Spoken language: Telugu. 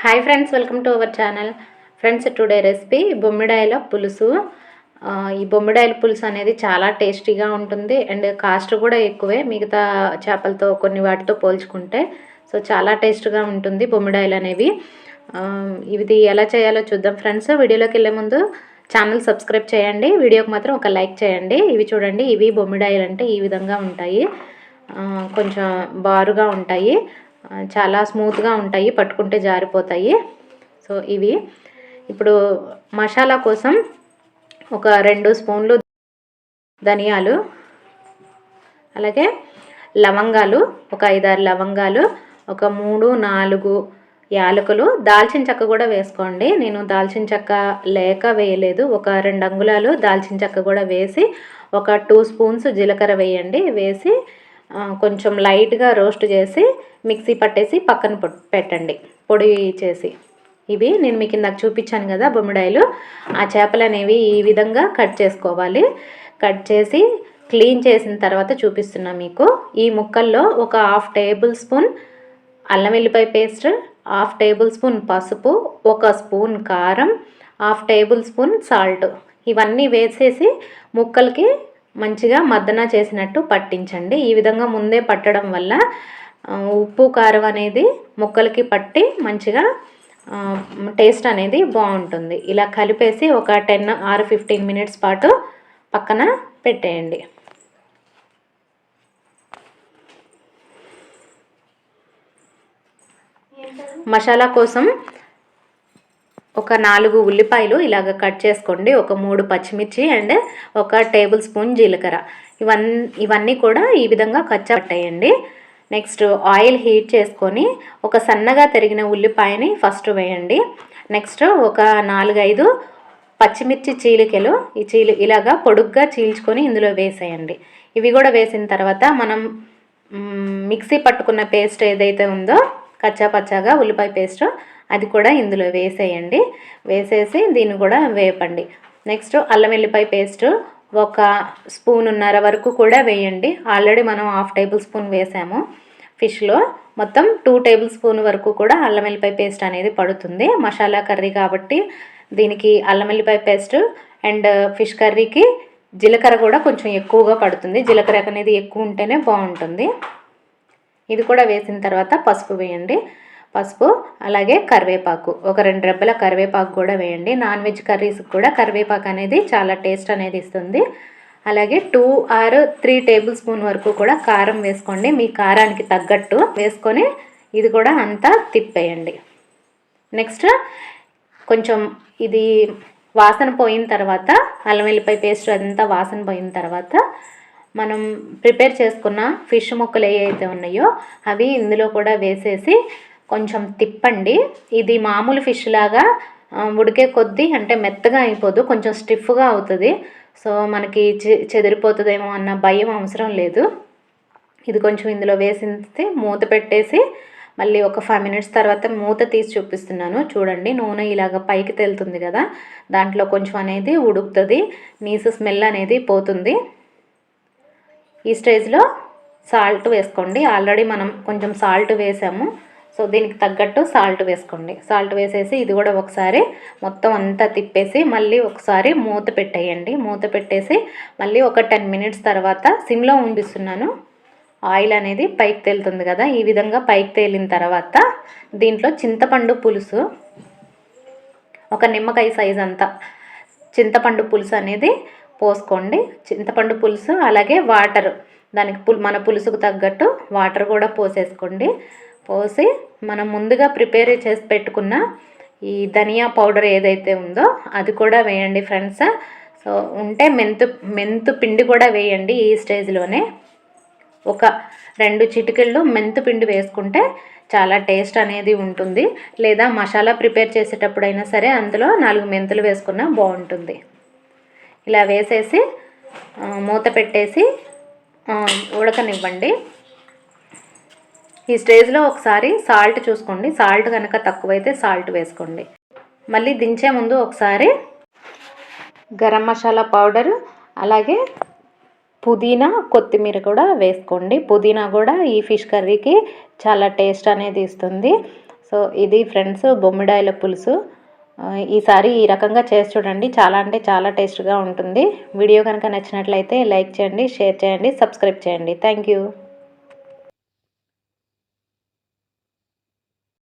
Hi friends welcome to our channel friends today recipe బొమ్మిడాయల పులుసు. ఈ బొమ్మిడాయల పులుసు అనేది చాలా టేస్టీగా ఉంటుంది. అండ్ కాస్ట్ కూడా ఎక్కువే మిగతా చేపలతో కొన్ని వాటితో పోల్చుకుంటే. సో చాలా టేస్ట్గా ఉంటుంది బొమ్మిడాయలు అనేవి. ఇది ఎలా చేయాలో చూద్దాం ఫ్రెండ్స్ వీడియోలోకి వెళ్ళే ముందు ఛానల్ సబ్స్క్రైబ్ చేయండి. వీడియోకి మాత్రం ఒక లైక్ చేయండి. ఇవి చూడండి ఇవి బొమ్మిడాయలు అంటే ఈ విధంగా ఉంటాయి. కొంచెం బారుగా ఉంటాయి. చాలా స్మూత్గా ఉంటాయి పట్టుకుంటే జారిపోతాయి. సో ఇవి. ఇప్పుడు మసాలా కోసం ఒక రెండు స్పూన్లు ధనియాలు అలాగే లవంగాలు ఒక ఐదారు లవంగాలు ఒక మూడు నాలుగు యాలకులు. దాల్చిన చెక్క కూడా వేసుకోండి. నేను దాల్చిన చెక్క లేక వేయలేదు. ఒక రెండు అంగుళాలు దాల్చిన చెక్క కూడా వేసి ఒక టూ స్పూన్స్ జీలకర్ర వేయండి. వేసి కొంచెం లైట్గా రోస్ట్ చేసి మిక్సీ పట్టేసి పక్కన పెట్టండి. పొడి చేసి. ఇవి నేను మీకు ఇందాక చూపించాను కదా బొమ్మిడాయలు. ఆ చేపలు అనేవి ఈ విధంగా కట్ చేసుకోవాలి. కట్ చేసి క్లీన్ చేసిన తర్వాత చూపిస్తున్నా మీకు. ఈ ముక్కల్లో ఒక హాఫ్ టేబుల్ స్పూన్ అల్లం వెల్లిపాయ పేస్ట్ హాఫ్ టేబుల్ స్పూన్ పసుపు ఒక స్పూన్ కారం హాఫ్ టేబుల్ స్పూన్ సాల్ట్. ఇవన్నీ వేసేసి ముక్కలకి మంచిగా మద్దన చేసినట్టు పట్టించండి. ఈ విధంగా ముందే పట్టడం వల్ల ఉప్పు కారం అనేది ముక్కలకి పట్టి మంచిగా టేస్ట్ అనేది బాగుంటుంది. ఇలా కలిపేసి ఒక టెన్ ఆర్ ఫిఫ్టీన్ మినిట్స్ పాటు పక్కన పెట్టేయండి. మసాలా కోసం ఒక నాలుగు ఉల్లిపాయలు ఇలాగ కట్ చేసుకోండి. ఒక మూడు పచ్చిమిర్చి అండ్ ఒక టేబుల్ స్పూన్ జీలకర్ర. ఇవన్నీ ఇవన్నీ కూడా ఈ విధంగా కచ్చపట్టేయండి నెక్స్ట్ ఆయిల్ హీట్ చేసుకొని ఒక సన్నగా తరిగిన ఉల్లిపాయని ఫస్ట్ వేయండి. నెక్స్ట్ ఒక నాలుగైదు పచ్చిమిర్చి చీలికలు ఈ చీలి ఇలాగా పొడుగ్గా చీల్చుకొని ఇందులో వేసేయండి. ఇవి కూడా వేసిన తర్వాత మనం మిక్సీ పట్టుకున్న పేస్ట్ ఏదైతే ఉందో కచ్చా పచ్చాగా ఉల్లిపాయ పేస్ట్ అది కూడా ఇందులో వేసేయండి. వేసేసి దీన్ని కూడా వేపండి. నెక్స్ట్ అల్లం వెల్లిపాయ పేస్ట్ ఒక స్పూనున్నర వరకు కూడా వేయండి. ఆల్రెడీ మనం హాఫ్ టేబుల్ స్పూన్ వేసాము. ఫిష్లో మొత్తం టూ టేబుల్ స్పూన్ వరకు కూడా అల్లం వెల్లిపాయ పేస్ట్ అనేది పడుతుంది. మసాలా కర్రీ కాబట్టి దీనికి అల్లం వెల్లిపాయ పేస్ట్ అండ్ ఫిష్ కర్రీకి జీలకర్ర కూడా కొంచెం ఎక్కువగా పడుతుంది. జీలకర్ర అనేది ఎక్కువ ఉంటేనే బాగుంటుంది. ఇది కూడా వేసిన తర్వాత పసుపు వేయండి. పసుపు అలాగే కరివేపాకు. ఒక రెండు రెబ్బల కరివేపాకు కూడా వేయండి. నాన్ వెజ్ కర్రీస్కి కూడా కరివేపాకు అనేది చాలా టేస్ట్ అనేది ఇస్తుంది. అలాగే two or three tablespoon వరకు కూడా కారం వేసుకోండి. మీ కారానికి తగ్గట్టు వేసుకొని ఇది కూడా అంతా తిప్పేయండి. నెక్స్ట్ కొంచెం ఇది వాసన పోయిన తర్వాత అల్లం వెల్లిపాయ పేస్ట్ అదంతా వాసన పోయిన తర్వాత మనం ప్రిపేర్ చేసుకున్న ఫిష్ ముక్కలు ఏవైతే ఉన్నాయో అవి ఇందులో కూడా వేసేసి కొంచెం తిప్పండి. ఇది మామూలు ఫిష్ లాగా ఉడికే కొద్దీ అంటే మెత్తగా అయిపోదు కొంచెం స్టిఫ్గా అవుతుంది. సో మనకి చె- చెదిరిపోతుందేమో అన్న భయం అవసరం లేదు. ఇది కొంచెం ఇందులో వేసి మూత పెట్టేసి మళ్ళీ ఒక ఫైవ్ మినిట్స్ తర్వాత మూత తీసి చూపిస్తున్నాను. చూడండి నూనె ఇలాగ పైకి తేలుతుంది కదా దాంట్లో కొంచెం అనేది ఉడుకుతుంది నీసు స్మెల్ అనేది పోతుంది. ఈ స్టేజ్లో సాల్ట్ వేసుకోండి. ఆల్రెడీ మనం కొంచెం సాల్ట్ వేసాము. సో దీనికి తగ్గట్టు సాల్ట్ వేసుకోండి. సాల్ట్ వేసేసి ఇది కూడా ఒకసారి మొత్తం అంతా తిప్పేసి మళ్ళీ ఒకసారి మూత పెట్టేయండి. మూత పెట్టేసి మళ్ళీ ఒక టెన్ మినిట్స్ తర్వాత సిమ్లో ఉండిస్తున్నాను ఆయిల్ అనేది పైకి తేలుతుంది కదా ఈ విధంగా పైకి తేలిన తర్వాత దీంట్లో చింతపండు పులుసు ఒక నిమ్మకాయ సైజ్ అంతా చింతపండు పులుసు అనేది పోసుకోండి. చింతపండు పులుసు అలాగే వాటర్ దానికి పుల్ మన పులుసుకు తగ్గట్టు వాటర్ కూడా పోసేసుకోండి. పోసి మనం ముందుగా ప్రిపేర్ చేసి పెట్టుకున్న ఈ ధనియా పౌడర్ ఏదైతే ఉందో అది కూడా వేయండి ఫ్రెండ్స్. సో ఉంటే మెంతు మెంతు పిండి కూడా వేయండి ఈ స్టేజ్లోనే ఒక రెండు చిటికెళ్ళు మెంతు పిండి వేసుకుంటే చాలా టేస్ట్ అనేది ఉంటుంది. లేదా మసాలా ప్రిపేర్ చేసేటప్పుడైనా సరే అందులో నాలుగు మెంతులు వేసుకున్నా బాగుంటుంది. ఇలా వేసేసి మూత పెట్టేసి ఉడకనివ్వండి. ఈ స్టేజ్లో ఒకసారి సాల్ట్ చూసుకోండి. సాల్ట్ కనుక తక్కువైతే సాల్ట్ వేసుకోండి. మళ్ళీ దించే ముందు ఒకసారి గరం మసాలా పౌడర్ అలాగే పుదీనా కొత్తిమీర కూడా వేసుకోండి. పుదీనా కూడా ఈ ఫిష్ కర్రీకి చాలా టేస్ట్ అనేది ఇస్తుంది. సో ఇది ఫ్రెండ్స్ బొమ్మిడాయిల పులుసు. ఈసారి ఈ రకంగా చేసి చూడండి. చాలా అంటే చాలా టేస్ట్గా ఉంటుంది. వీడియో కనుక నచ్చినట్లయితే లైక్ చేయండి షేర్ చేయండి సబ్స్క్రైబ్ చేయండి. Thank you.